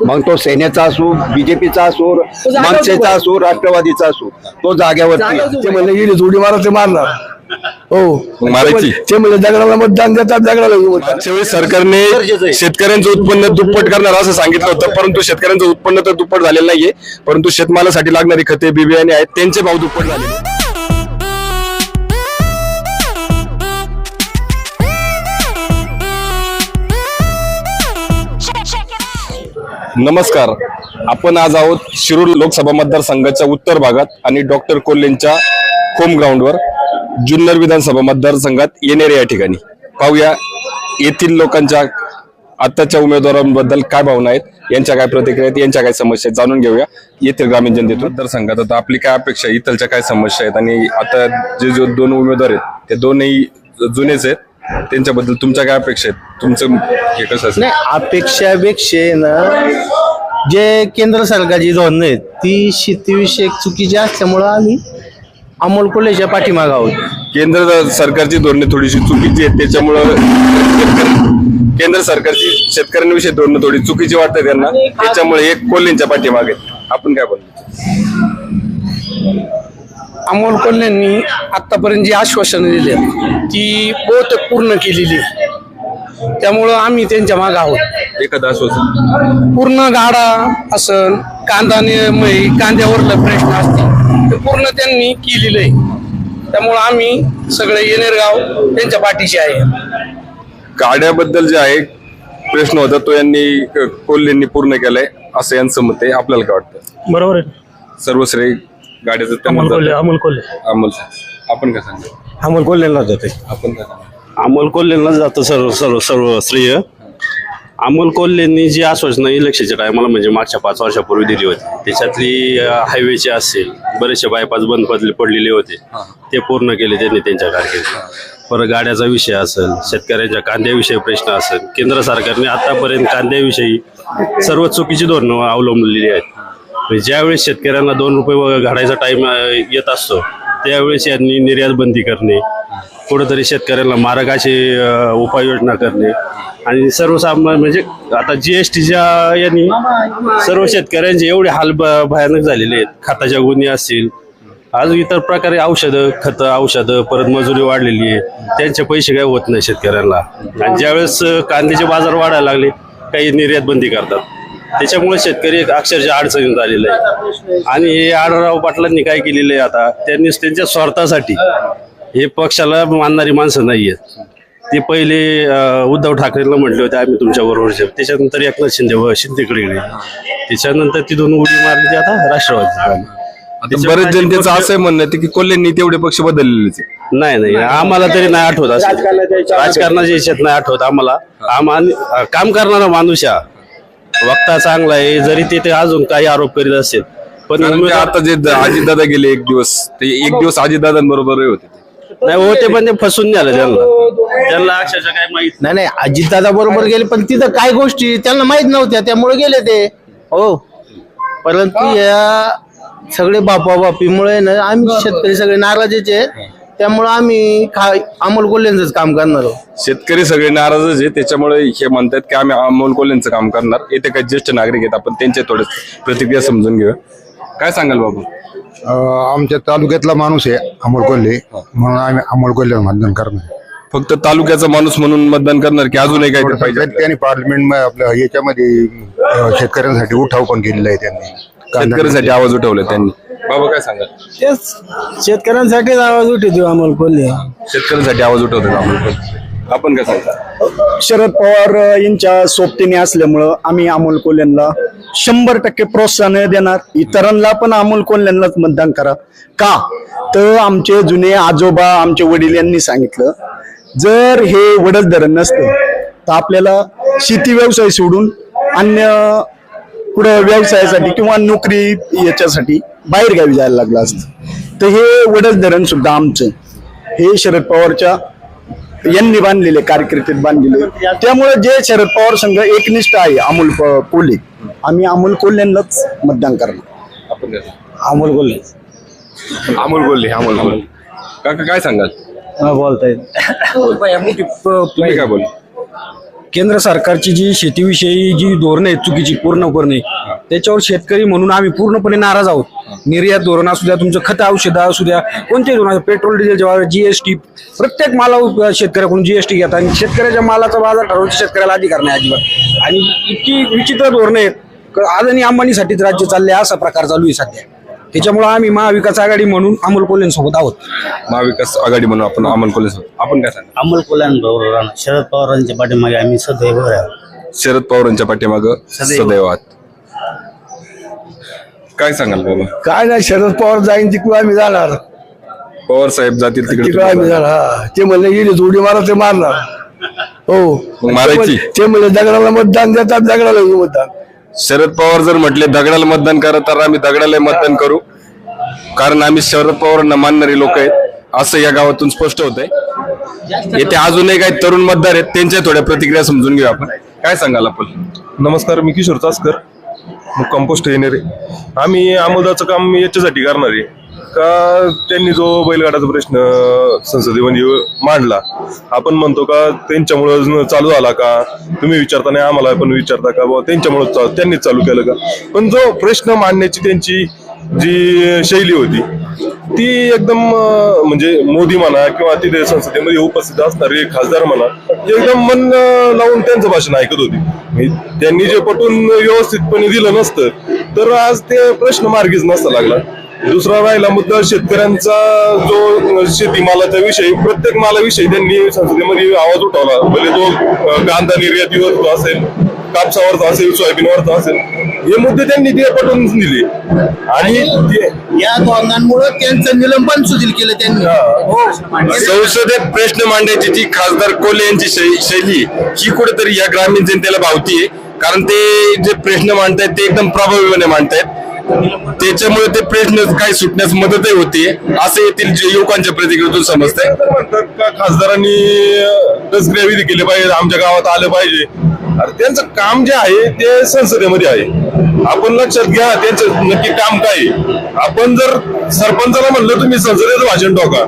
मग तो सेनेचा असो बीजेपीचा असो मनसेचा असो राष्ट्रवादीचा असो तो जाग्यावरती. ते म्हणले गेली जोडी मारा ते मारणार. हो. मारायची? ते म्हणले दगडाला मतदान देतात दगडाला मागच्या वेळेस सरकारने शेतकऱ्यांचं उत्पन्न दुप्पट करणार असं सांगितलं होतं परंतु शेतकऱ्यांचं उत्पन्न तर दुप्पट झालेलं नाहीये परंतु शेतमालासाठी लागणारी खते बी बियाणे आहेत त्यांचे भाव दुप्पट झाले नमस्कार. आपण आज आहोत शिरूर लोकसभा मतदारसंघाच्या उत्तर भागात आणि डॉक्टर कोल्हेंच्या होम ग्राउंडवर जुन्नर विधानसभा मतदारसंघात येणार या ठिकाणी. पाहूया येथील लोकांच्या आत्ताच्या उमेदवारांबद्दल काय भावना आहेत यांच्या काय प्रतिक्रिया आहेत यांच्या काय समस्या आहेत जाणून घेऊया. येथील ग्रामीण जनतेतून. मतदारसंघात आता आपली काय अपेक्षा आहे? इथलच्या काय समस्या आहेत? आणि आता जे जो दोन उमेदवार आहेत ते दोनही जुनेच आहेत. त्यांच्याबद्दल तुमच्या काय अपेक्षा आहेत? तुमचं हे कसं असेल? नाही अपेक्षापेक्षा ना जे केंद्र सरकारची धोरणं आहेत ती शेतीविषयक चुकीची असल्यामुळं आम्ही अमोल कोल्हेच्या पाठीमाग आहोत. केंद्र सरकारची धोरणे थोडीशी चुकीची आहेत त्याच्यामुळं शेतकरी- केंद्र सरकारची शेतकऱ्यांविषयी धोरणं थोडी चुकीची वाटतात त्यांना. त्याच्यामुळे हे कोल्हेंच्या पाठीमागे आपण काय बोलतो अमोल कोल्हेंनी आतापर्यंत जी आश्वासनं दिली ती बहुतेक पूर्ण केलेली आहे. त्यामुळं आम्ही त्यांच्या मागे आहोत. एखादा आश्वासन? पूर्ण गाडा असन कांदा नि- कांद्यावरला प्रश्न असतील ते पूर्ण त्यांनी केलेलं आहे. त्यामुळं आम्ही सगळे येणेरगाव त्यांच्या पाठीशी आहे. गाड्याबद्दल जे आहे प्रश्न होता तो यांनी कोल्हेंनी पूर्ण केलाय असं यांचं मत आहे. आपल्याला काय वाटतं? बरोबर आहे. सर्व श्रेय गाड्याचं अमोल कोल्हे. अमोल कोल्हे. अमोल आपण काय सांगतो अमोल कोल्हेला जाते आपण काय अमोल कोल्हेंना जातं सर्व सर्व सर्व श्रेय अमोल कोल्हेंनी जी आश्वासनं इलेक्शनच्या टायमाला म्हणजे मागच्या पाच वर्षापूर्वी दिली होती त्याच्यातली हायवेचे असेल बरेचसे बायपास बंद पडले पडलेले होते. ते पूर्ण केले त्यांनी त्यांच्या कारकिर्दीत. परत गाड्याचा विषय असेल शेतकऱ्यांच्या कांद्याविषयी प्रश्न असेल केंद्र सरकारने आतापर्यंत कांद्याविषयी सर्व चुकीची धोरणं अवलंबलेली आहेत. म्हणजे ज्यावेळेस शेतकऱ्यांना दोन रुपये व- घालायचा टाइम येत असतो त्यावेळेस यांनी निर्यात बंदी करणे कुठंतरी शेतकऱ्यांना मार्गाची उपाययोजना करणे. आणि सर्वसामान्य म्हणजे आता जी एस टीच्या यांनी सर्व शेतकऱ्यांचे एवढे हाल भयानक झालेले आहेत. खताच्या गुन्हे असतील आज इतर प्रकारे औषधं खतं औषधं परत मजुरी वाढलेली आहे. त्यांचे पैसे काय होत नाही शेतकऱ्यांना. आणि ज्यावेळेस कांद्याचे बाजार वाढायला लागले काही निर्यात बंदी करतात. त्याच्यामुळे शेतकरी एक अक्षरशः अडचणीत आलेला आहे. आणि हे आढळराव पाटलांनी काय केलेलं आहे आता त्यांनी त्यांच्या स्वार्थासाठी हे पक्षाला मानणारी माणसं नाही आहेत. ते पहिले उद्धव ठाकरेंना म्हटले होते आम्ही तुमच्या बरोबरचे त्याच्यानंतर एकनाथ शिंदे व शिंदेकडे गेले. त्याच्यानंतर तिथून उडी मारली ते आता राष्ट्रवादी आता बरेच जनतेचं असं म्हणणं की कोल्हेंनी तेवढे पक्ष बदललेलेच आहे. नाही नाही आम्हाला तरी नाही आठवत असं. राजकारणाच्या याच्यात नाही आठवत आम्हाला. आम्हाला काम करणारा माणूस हा. वक्ता चांगला आहे जरी ते ते अजून काही आरोप करीत असेल पण कारण आता जे अजितदादा गेले एक दिवस ते एक दिवस अजितदादांबरोबर होते ते. नाही होते पण ते फसून झालं त्यांना. त्यांना अक्षरशः काय माहीत नाही. नाही अजितदादा बरोबर गेले पण तिथं काय गोष्टी त्यांना माहीत नव्हत्या त्यामुळे गेले ते. हो परंतु या सगळे बापा बापीमुळे ना आम्ही शेतकरी सगळे नाराजच आहे त्यामुळे आम्ही खा अमोल कोल्हेंच काम करणार आहोत. शेतकरी सगळे नाराजच आहे त्याच्यामुळे हे म्हणतात की आम्ही अमोल कोल्हेंचं काम करणार. येथे काही ज्येष्ठ नागरिक आहेत आपण त्यांच्या थोडे प्रतिक्रिया समजून घेऊया. काय सांगाल बाबू? अं, आमच्या तालुक्यातला माणूस आहे अमोल कोल्हे म्हणून आम्ही अमोल कोल्हे मतदान करणार फक्त तालुक्याचा माणूस म्हणून मतदान करणार की अजूनही काही पाहिजे? त्यांनी पार्लमेंट आपल्या याच्यामध्ये अं, शेतकऱ्यांसाठी उठाव पण केलेला आहे त्यांनी. शेतकऱ्यांसाठी आवाज उठवला त्यांनी. बाबा काय सांगाल? तेच शेतकऱ्यांसाठीच आवाज उठे अमोल कोल्हे शेतकऱ्यांसाठी आवाज उठवतात अमोल कोल्हे आपण काय सांगता? शरद पवार यांच्या सोबतीने असल्यामुळं आम्ही अमोल कोल्हेंना शंभर टक्के प्रोत्साहन देणार. इतरांना पण अमोल कोल्हेंनाच मतदान करा. का? तर आमचे जुने आजोबा आमचे वडील यांनी सांगितलं जर हे वडच धरण नसतं तर आपल्याला शेती व्यवसाय सोडून अन्य पुढं व्यवसायासाठी किंवा नोकरी याच्यासाठी बाहेर गावी जायला लागलं असतं. तर हे वडच धरण सुद्धा आमचं. हे शरद पवारच्या यांनी बांधलेले कारकिर्दीत बांधलेले. त्यामुळे जे शरद पवार संघ एकनिष्ठ आहे अमोल प- कोल्हे. आम्ही अमोल कोल्हेंनाच मतदान करणार? अमोल कोल्हे. अमोल कोल्हे अमोल कोल्हे. काका काय सांगाल? बोलतायत तुम्ही काय बोल केंद्र सरकारची जी शेतीविषयी जी धोरणं आहेत चुकीची पूर्णपणे त्याच्यावर शेतकरी म्हणून आम्ही पूर्णपणे नाराज आहोत. निर्यात धोरण असू द्या तुमचं खत औषधं असू द्या कोणतेही धोरण पेट्रोल डिझेल जेव्हा जीएसटी प्रत्येक माला शेतकऱ्याकडून जीएसटी घेतात आणि शेतकऱ्याच्या मालाचा बाजार ठरवण्याचा शेतकऱ्याला अधिकार नाही अजिबात. आणि इतकी विचित्र धोरणं आहेत अदानी अंबानीसाठीच राज्य चालले असा प्रकार चालू आहे सध्या. त्याच्यामुळे आम्ही महाविकास आघाडी म्हणून अमोल कोल्हेंसोबत आहोत. महाविकास आघाडी म्हणून आपण अमोल कोल्हे सोबत. आपण काय सांगा अमोल कोल्ह्यांबरोबर राहणार. शरद पवारांच्या पाठीमागे आम्ही सदैव शरद पवारांच्या पाठीमाग सदैव. आहात. काय सांगाल बाबा? काय नाही शरद पवार जाईन तिकडे आम्ही जाणार. पवार साहेब जातील तिकडे तिकडे आम्ही जाणार. हा. ते म्हणले गेले जोडी मारा ते मारणार. हो. मग मारायची? ते म्हणले दगडाला मतदान देतात दगडाला मतदान. शरद पवार जर म्हटले दगडाला मतदान करा तर आम्ही दगडाला मतदान करू. कारण आम्ही शरद पवारांना मानणारे लोक आहेत असं या गावातून स्पष्ट होत आहे येथे अजूनही काही तरुण मतदार आहेत त्यांच्या थोड्या प्रतिक्रिया समजून घेऊ आपण. काय सांगाल आपण? नमस्कार मी किशोर चासकर कंपोस्ट येणारे. आम्ही आमोदाचं काम याच्यासाठी करणार आहे. का त्यांनी जो बैलगाडाचा प्रश्न संसदेमध्ये म्हणजे मांडला आपण म्हणतो का त्यांच्यामुळं चालू झाला का? तुम्ही विचारता नाही आम्हाला पण विचारता का? बाबा त्यांच्यामुळं त्यांनीच चालू केलं का? पण जो प्रश्न मांडण्याची त्यांची जी शैली होती ती एकदम म्हणजे मोदी म्हणा किंवा तिथे संसदेमध्ये उपस्थित असणारे खासदार म्हणा एकदम मन लावून त्यांचं भाषण ऐकत होती. त्यांनी जे पटून व्यवस्थितपणे दिलं नसतं तर आज ते प्रश्न मार्गीच नसता लागला. दुसरा राहिला मुद्दा शेतकऱ्यांचा जो शेतीमालाचा विषय प्रत्येक मालाविषयी त्यांनी संसदेमध्ये आवाज उठवला. म्हणजे जो अं, कांदा निर्यातीवर असेल कापसावरचा असेल सोयाबीनवरचा असेल हे मुद्दे त्यांनी ते पटवून दिले. आणि ते या धोरणांमुळे त्यांचं निलंबन सुधील केलं त्यांनी. हो. संसदेत प्रश्न मांडायची जी खासदार कोल्हे यांची शैली ही कुठेतरी या ग्रामीण जनतेला भावतीये. कारण ते जे प्रश्न मांडतायत ते एकदम प्रभावीपणे मांडतायत. त्याच्यामुळे ते प्रश्न काही सुटण्यास मदतही होते. असं येथील जे युवकांच्या प्रतिक्रियेतून समजतंय. तर खासदारांनी दसऱ्या विधी पाहिजे आमच्या गावात आलं पाहिजे. अरे त्यांचं काम जे आहे ते संसदेमध्ये आहे. आपण लक्षात घ्या त्यांचं नक्की काम काय आहे. आपण जर सरपंचाला म्हणलं तुम्ही संसदेत भाषण टाका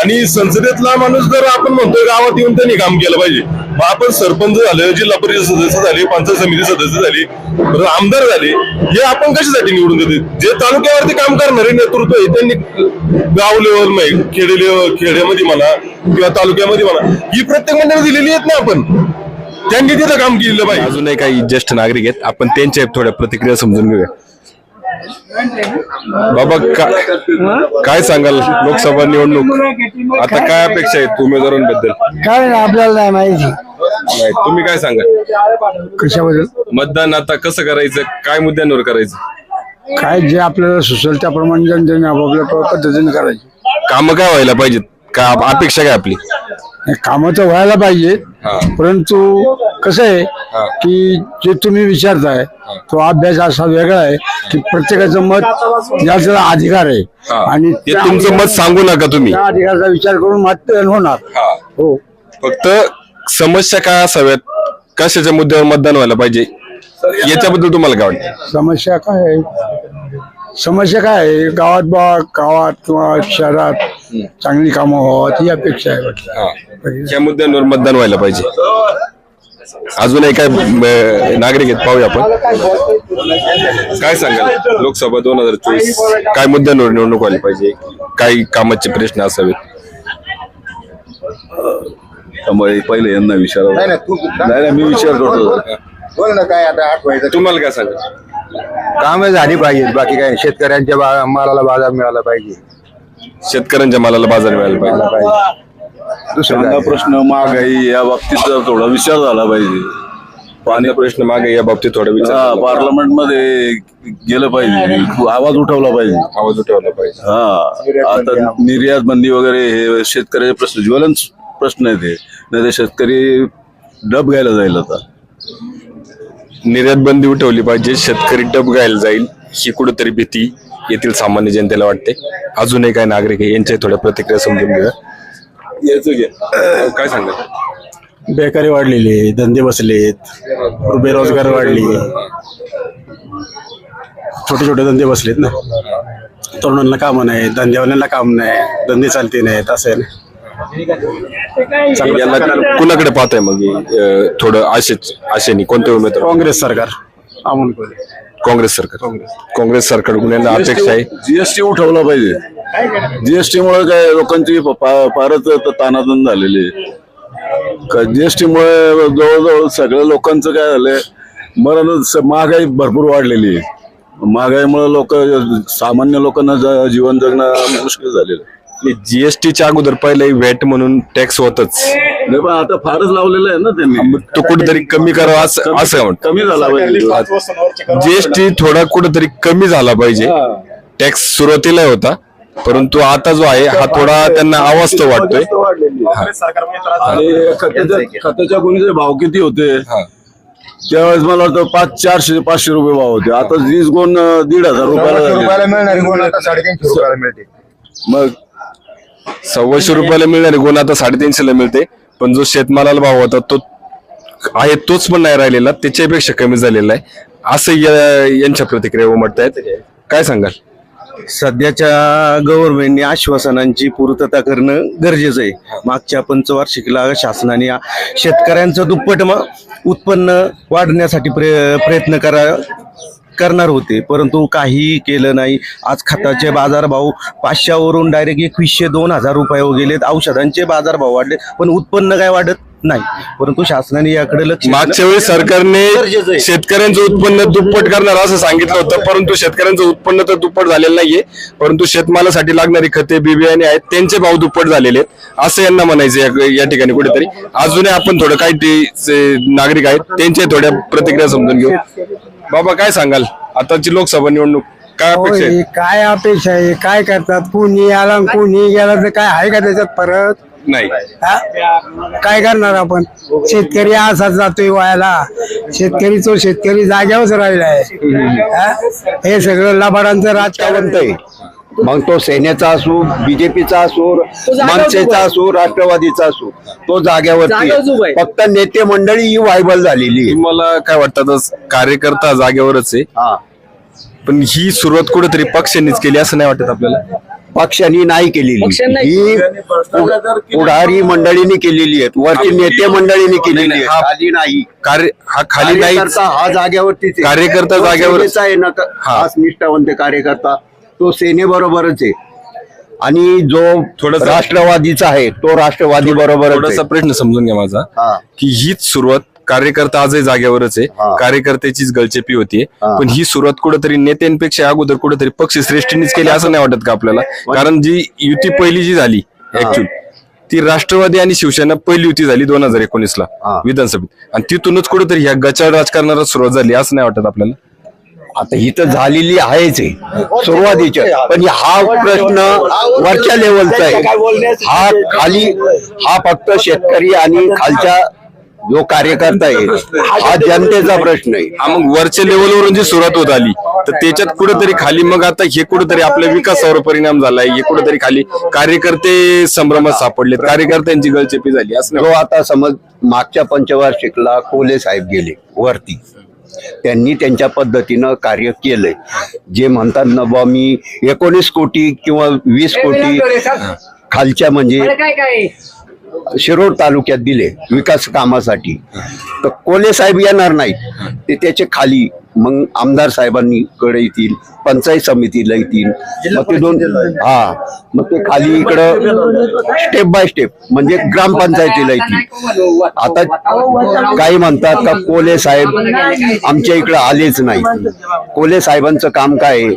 आणि संसदेतला माणूस जर आपण म्हणतोय गावात येऊन त्यांनी काम केलं पाहिजे. मग आपण सरपंच झाले जिल्हा परिषद सदस्य झाले पंचायत समिती सदस्य झाले आमदार झाले हे आपण कशासाठी निवडून देते जे तालुक्यावरती काम करणारे नेतृत्व आहे त्यांनी गाव लेवल खेडे लेवल खेड्यामध्ये म्हणा किंवा तालुक्यामध्ये म्हणा ही प्रत्येक मंडळी दिलेली आहेत ना आपण. त्यांनी तिथं काम केलेलं पाहिजे. अजूनही काही ज्येष्ठ नागरिक आहेत आपण त्यांच्या थोड्या प्रतिक्रिया समजून घेऊया. बाबा का- काय सांगाल लोकसभा निवडणूक? आता काय अपेक्षा आहेत उमेदवारांबद्दल? काय आपल्याला नाही माहिती. नाही तुम्ही काय सांगाल? कशाबद्दल? मतदान आता कसं करायचं? काय मुद्द्यांवर करायचं? काय जे आपल्याला सुचेल त्याप्रमाणे जनतेने आपापल्या पद्धतीने करायचे. काम काय व्हायला पाहिजेत? का अपेक्षा काय आपली? कामं तर व्हायला पाहिजे हा. परंतु कसं आहे की जे तुम्ही विचारताय तो अभ्यास असा वेगळा आहे की प्रत्येकाचं मत ज्याचा अधिकार आहे. आणि ते त्या तुमचं मत सांगू नका तुम्ही. त्या अधिकाराचा विचार करून मतदान होणार. हो. फक्त समस्या काय असाव्यात? कशाच्या मुद्द्यावर मतदान व्हायला पाहिजे? याच्याबद्दल तुम्हाला काय वाटतं? समस्या काय आहे? समस्या काय आहे? गावात बा गावात किंवा शहरात चांगली कामं व्हावं ही अपेक्षा आहे वाटतं. या मुद्द्यांवर मतदान व्हायला पाहिजे. अजूनही काय नागरिक आहेत पाहूया आपण. काय सांगाल? लोकसभा दोन हजार चोवीस काय मुद्द्यांवर निवडणूक व्हायला पाहिजे? काय कामाचे प्रश्न असावेत. त्यामुळे पहिले यांना विचारावं. नाही नाही मी विचार करतो बोल ना काय आता आठवायचं. तुम्हाला काय सांगाल? कामं झाली पाहिजे बाकी काय शेतकऱ्यांच्या बा- मालाला बाजार मिळाला पाहिजे. शेतकऱ्यांच्या मालाला बाजार मिळाला पाहिजे. दुसरा काय? प्रश्न महागाई या बाबतीत जर थोडा विचार झाला पाहिजे. पाणी प्रश्न मागे या बाबतीत थोडा विचार हा केला. पार्लमेंटमध्ये गेलं पाहिजे. आवाज उठवला पाहिजे. आवाज उठवला पाहिजे. हा आता निर्यात बंदी वगैरे हे शेतकऱ्याचे प्रश्न ज्वलन प्रश्न आहे ते नाही तर शेतकरी डब घ्यायला जाईल आता. निर्यात बंदी उठवली पाहिजे शेतकरी डब गायला जाईल ही कुठेतरी भीती येथील सामान्य जनतेला वाटते. अजूनही काय नागरिक आहे यांच्या थोड्या प्रतिक्रिया समजून घेऊया. याचं घ्या काय सांगाल? बेकारी वाढलेली आहे धंदे बसलेत बेरोजगार वाढली. छोटे छोटे धंदे बसलेत ना. तरुणांना कामं नाही धंदेवाल्यांना काम नाही धंदे चालते नाहीत असं आहे कुणाकडे पाहताय मग? अं, थोडं आशेच आशेनी कोणते उमेदवार? काँग्रेस सरकार. अमोल कोल्हे काँग्रेस सरकार. काँग्रेस. सरकारकडून यांना अपेक्षा आहे? जीएसटी उठवला पाहिजे. जीएसटी मुळे काय लोकांची फारच तानातन झालेली जीएसटी मुळे जवळजवळ सगळ्या लोकांचं काय झालंय मरण स- महागाई भरपूर वाढलेली आहे. महागाईमुळे लोक सामान्य लोकांना जीवन जगणं मुश्किल झालेलं आहे. जीएसटीच्या अगोदर पहिले व्हॅट म्हणून टॅक्स होतच. नाही पण आता फारच लावलेलं आहे ना त्यांनी. मग तो कुठेतरी कमी करावा असं असं कमी झाला पाहिजे. जीएसटी थोडा कुठेतरी कमी झाला पाहिजे. टॅक्स सुरुवातीला होता. परंतु आता जो आहे हा थोडा त्यांना आवाज वाटतोय आणि खताच्या खताच्या गुणीचे भाव किती होते? त्यावेळेस मला वाटतं पाच चारशे पाचशे रुपये भाव होते. आता वीस गुण दीड हजार रुपयाला झाले. मिळणारी गुण आता साडेतीनशे रुपयाला मिळते मग? सव्वाशे रुपयाला मिळणारे गुण आता साडेतीनशेला मिळते. पण जो शेतमालाला भाव होता तो आहे तोच पण नाही राहिलेला. त्याच्यापेक्षा कमी झालेला आहे. असं या- यांच्या प्रतिक्रिया उमटतायत. काय सांगाल? सध्याच्या गव्हर्नमेंटने आश्वासनांची पूर्तता करणं गरजेचं आहे. मागच्या पंचवार्षिकला शासनाने शेतकऱ्यांचं दुप्पट उत्पन्न वाढण्यासाठी प्रय प्रयत्न करा करणार होते परंतु काहीही केलं नाही. आज खताचे बाजारभाव पाचशेवरून डायरेक्ट एकवीसशे दोन हजार रुपये गेलेत. औषधांचे बाजारभाव वाढले पण उत्पन्न काय वाढत नाही. परंतु शासनाने याकडे लक्ष. मागच्या वेळी सरकारने. शेतकऱ्यांचं उत्पन्न दुप्पट करणार असं सांगितलं होतं परंतु शेतकऱ्यांचं उत्पन्न तर दुप्पट झालेलं नाहीये. परंतु शेतमालासाठी लागणारी खते बिबियाणे आहेत त्यांचे भाव दुप्पट झालेले आहेत. असं यांना म्हणायचं या- ठिकाणी कुठेतरी. अजूनही आपण थोडं काही नागरिक आहेत त्यांच्या थोड्या प्रतिक्रिया समजून घेऊ. बाबा काय सांगाल? आताची लोकसभा निवडणूक काय अपेक्षा आहे? काय अपेक्षा आहे? काय करतात? कोणी आला कोणी गेला तर काय आहे का त्याच्यात परत? नाही. हा? काय करणार आपण? शेतकरी असाच जातोय वायाला शेतकरी तो शेतकरी जाग्यावरच राहिलाय. हा? हे सगळं लबाडांचं राजकारण. आहे मग तो सेनेचा असो बीजेपीचा असो मनसेचा असो राष्ट्रवादीचा असो तो जाग्यावरती. फक्त नेते मंडळी ही व्हायबल झालेली आहे. तुम्हाला काय वाटतं कार्यकर्ता जागेवरच आहे. हा. पण ही सुरुवात कुठेतरी पक्षांनीच केली असं नाही वाटत आपल्याला? पक्षांनी नाही केलेली. ही पुढ- पुढारी मंडळीने केलेली आहेत. वरची नेते मंडळीने केलेली आहे हा- खाली नाही. कार्य हा खाली नाही. कार्यकर्ता हा जागेवरतीच आहे. कार्यकर्ता सेनेचा आहे ना निष्ठावंत कार्यकर्ता. तो सेनेबरोबरच आहे आणि जो थोडंसं- राष्ट्रवादीचा आहे तो राष्ट्रवादी बरोबरच थोडासा आहे. प्रश्न समजून घ्या माझा हा. की हीच सुरुवात कार्यकर्ता आजही जागेवरच आहे. कार्यकर्त्याचीच गळचेपी होतीये हा. पण ही सुरुवात कुठेतरी नेत्यांपेक्षा अगोदर कुठेतरी पक्ष श्रेष्ठींनीच केली असं नाही वाटत का आपल्याला कारण जी युती पहिली जी झाली ऍक्च्युअली ती राष्ट्रवादी आणि शिवसेना पहिली युती झाली दोन हजार एकोणीस ला. विधानसभेत आणि तिथूनच कुठेतरी ह्या गचाळ राजकारणाला सुरुवात झाली असं नाही वाटत आपल्याला आता ही तर झालेली आहेच आहे सुरुवातीच्या. पण हा प्रश्न वरच्या लेवलचा आहे. हा खाली हा फक्त शेतकरी आणि खालच्या जो कार्यकर्ता आहे हा जनतेचा प्रश्न आहे. हा मग वरच्या लेवलवरून जी सुरुवात होत आली तर त्याच्यात कुठेतरी खाली मग आता हे कुठेतरी आपल्या विकासावर परिणाम झालाय. हे कुठेतरी खाली कार्यकर्ते संभ्रमात सापडलेत कार्यकर्त्यांची गळचेपी झाली असं जो आता समज मागच्या पंचवार्षिकला कोले साहेब गेले वरती. त्यांनी त्यांच्या पद्धतीनं कार्य केलंय. जे म्हणतात ना बा मी एकोणीस कोटी किंवा वीस कोटी खालच्या म्हणजे शिरोड तालुक्यात दिले विकास कामासाठी. तर कोले साहेब येणार नाहीत. ते त्याचे खाली मग आमदार साहेबांनी कडे येतील पंचायत समितीला येतील. मग ते दोन हा. मग ते खाली इकडं स्टेप बाय स्टेप म्हणजे ग्रामपंचायतीला येतील. आता काही म्हणतात का कोले साहेब आमच्या इकडे आलेच नाही कोले साहेबांचं काम काय आहे?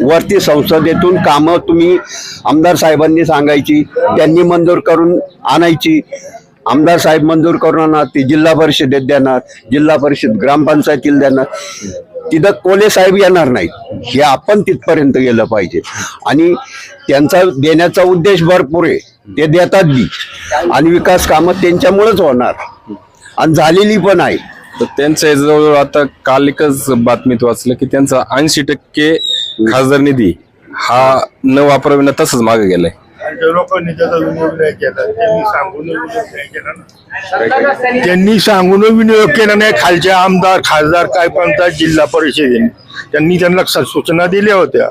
वरती संसदेतून कामं तुम्ही आमदार साहेबांनी सांगायची त्यांनी मंजूर करून आणायची. आमदार साहेब मंजूर करून आणणार ती जिल्हा परिषदेत देणार जिल्हा परिषद ग्रामपंचायतीला देणार. तिथं कोले साहेब येणार नाहीत. हे आपण तिथपर्यंत गेलं पाहिजे. आणि त्यांचा देण्याचा उद्देश भरपूर आहे. ते देतात बी. आणि विकास कामं त्यांच्यामुळेच होणार. आणि झालेली पण आहे. तर त्यांच्या जवळजवळ आता काल एकच बातमीत वाचलं की त्यांचा ऐंशी टक्के खासदार निधी हा न वापरविना तसंच मागे गेलाय. लोकांनी त्याचा विनियोग नाही केला. त्यांनी सांगून विनियोग नाही केला ना. त्यांनी सांगून विनियोग केला नाही. खालचे आमदार खासदार काय पंचायत जिल्हा परिषदेने. त्यांनी त्यांना सूचना दिल्या होत्या.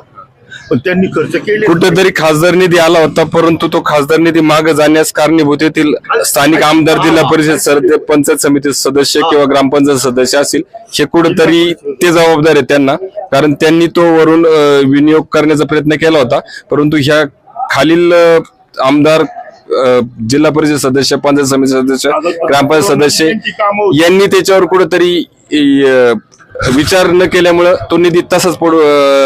पण त्यांनी खर्च केले. कुठेतरी खासदार निधी आला होता परंतु तो खासदार निधी मागे जाण्यास कारणीभूत येथील स्थानिक आमदार जिल्हा परिषद पंचायत समिती सदस्य किंवा ग्रामपंचायत सदस्य असतील हे कुठेतरी ते जबाबदार आहे त्यांना. कारण त्यांनी तो वरून विनियोग करण्याचा प्रयत्न केला होता. परंतु ह्या खालील आमदार जिल्हा परिषद सदस्य पंचायत समिती सदस्य ग्रामपंचायत सदस्य यांनी त्याच्यावर कुठेतरी विचार न केल्यामुळं तो निधी तसाच पडू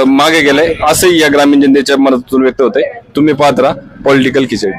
मागे गेलाय. असंही या ग्रामीण जनतेच्या मनातून व्यक्त होतंय. तुम्ही पाहत राहा पॉलिटिकल खिचडी